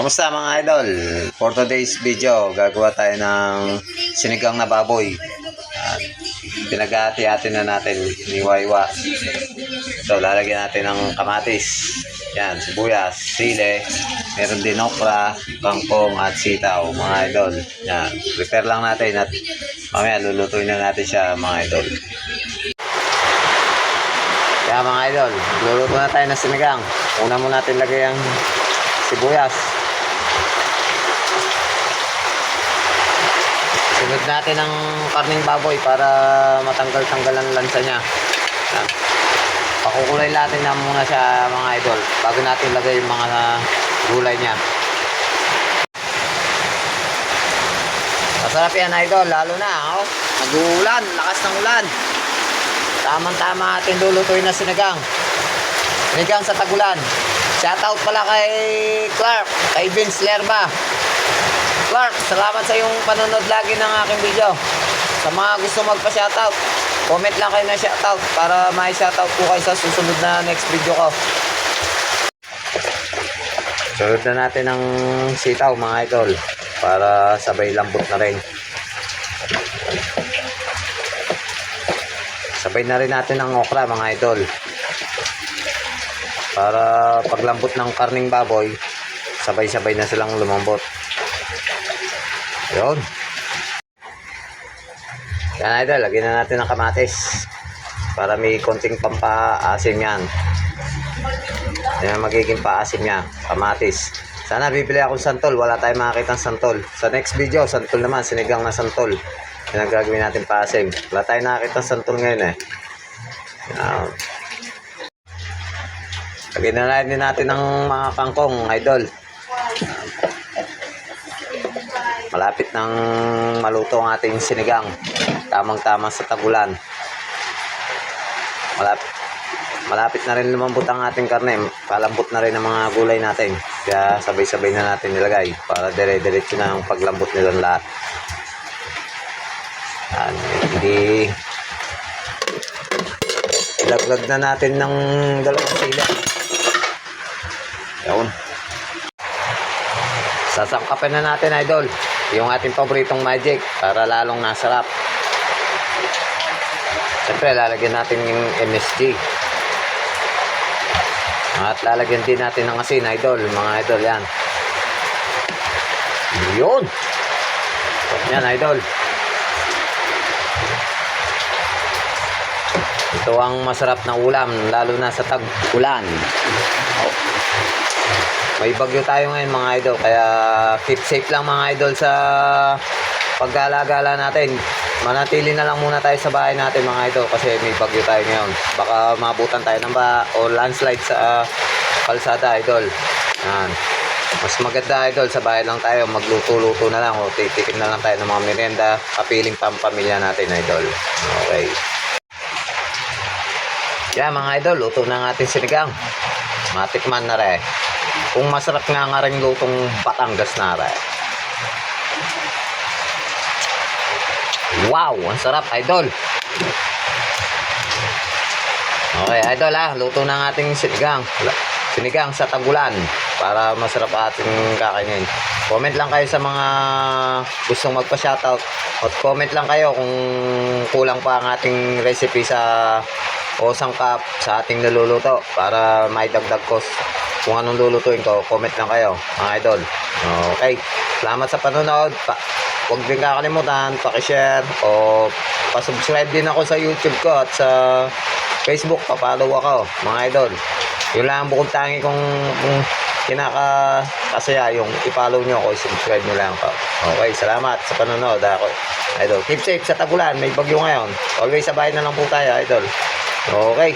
Kamusta mga idol? For today's video, gagawa tayo ng sinigang na baboy. At pinag-ati-ati na natin ni Waiwa. So, lalagyan natin ng kamatis. Yan, sibuyas, sile, meron din okra, kangkong at sitaw, mga idol. Yan, prepare lang natin at mamaya lulutuin na natin siya, mga idol. Kaya mga idol, luluto na tayo ng sinigang. Una mo natin lagay ang sibuyas. Sunod natin ang karning baboy para matanggal-tanggal ang lansa niya. Yan. Pakukulay natin na muna siya mga idol bago natin lagay yung mga gulay niya. Masarap yan idol, lalo na oh. Nag-uulan, lakas ng ulan. Tamang-tama atin lulutuin na sinigang. Sinigang sa tagulan. Shoutout pala kay Clark, kay Vince Lerba. Clark, salamat sa iyong panonood lagi ng aking video. Sa mga gusto magpa-shoutout, comment lang kayo ng shoutout para may shoutout po kayo sa susunod na next video ko. Sunod na natin ng sitaw mga idol para sabay lambot na rin. Sabay na rin natin ang okra mga idol. Para paglambot ng karning baboy, sabay-sabay na silang lumambot. Yun. Yan idol, lagyan na natin ng kamatis. Para may konting pampaasim yan. Yan ang magiging paasim niya, kamatis. Sana bibili akong santol, wala tayong makakita santol. Sa next video, santol naman, sinigang na santol. Yan ang gagawin natin paasim. Wala tayong nakakita santol ngayon eh. Yan. Lagyan na natin ng mga kangkong, idol. Malapit nang maluto ang ating sinigang. Tamang-tama sa tagulan. Malapit, malapit na rin lumambot ang ating karne. Palambot na rin ang mga gulay natin. Kaya sabay-sabay na natin nilagay para dire-diretso na ang paglambot nilang lahat. Yan, hindi ilaglag na natin ng dalawang sila. Yun. Sasangkapan na natin, idol. Yung ating paboritong magic para lalong nasarap. Siyempre, lalagyan natin yung MSG. At lalagyan din natin ng asin, idol. Mga idol, yan. Yun. Yan, idol. Ito ang masarap na ulam, lalo na sa tag-ulan. May bagyo tayo ngayon mga idol, kaya keep safe lang mga idol sa paggalagala natin. Manatili na lang muna tayo sa bahay natin mga idol kasi may bagyo tayo ngayon. Baka mabutan tayo ng ba o landslide sa kalsada idol. Yan. Mas maganda idol sa bahay lang tayo, magluto-luto na lang o titikim na lang tayo ng mga merienda, kapiling pampamilya natin idol. Okay. Yan mga idol, luto na ang ating sinigang. Matikman na rin. Kung masarap nga nga rin lutong Batangas na rin. Wow, ang sarap idol. Okay, idol ha, luto na ang ating sinigang. Sinigang sa tagulan para masarap ating kakainin. Comment lang kayo sa mga gustong magpa-shoutout at comment lang kayo kung kulang pa ang ating recipe sa o sangkap sa ating niluluto para may dagdag ko kung anong lulutuin ko, comment lang kayo, mga idol. Okay, salamat sa panonood. Pa huwag din kakalimutan, pakishare o pasubscribe din ako sa YouTube ko at sa Facebook, papalo ako, mga idol. Yun lang ang bukod tangi kung, kung kinaka kasaya yung i-follow nyo ako, subscribe nyo lang ako. Okay, salamat sa panonood ako. Idol, keep safe sa tagulan, may bagyo ngayon. Always sa bahay na lang po tayo, idol. Okay.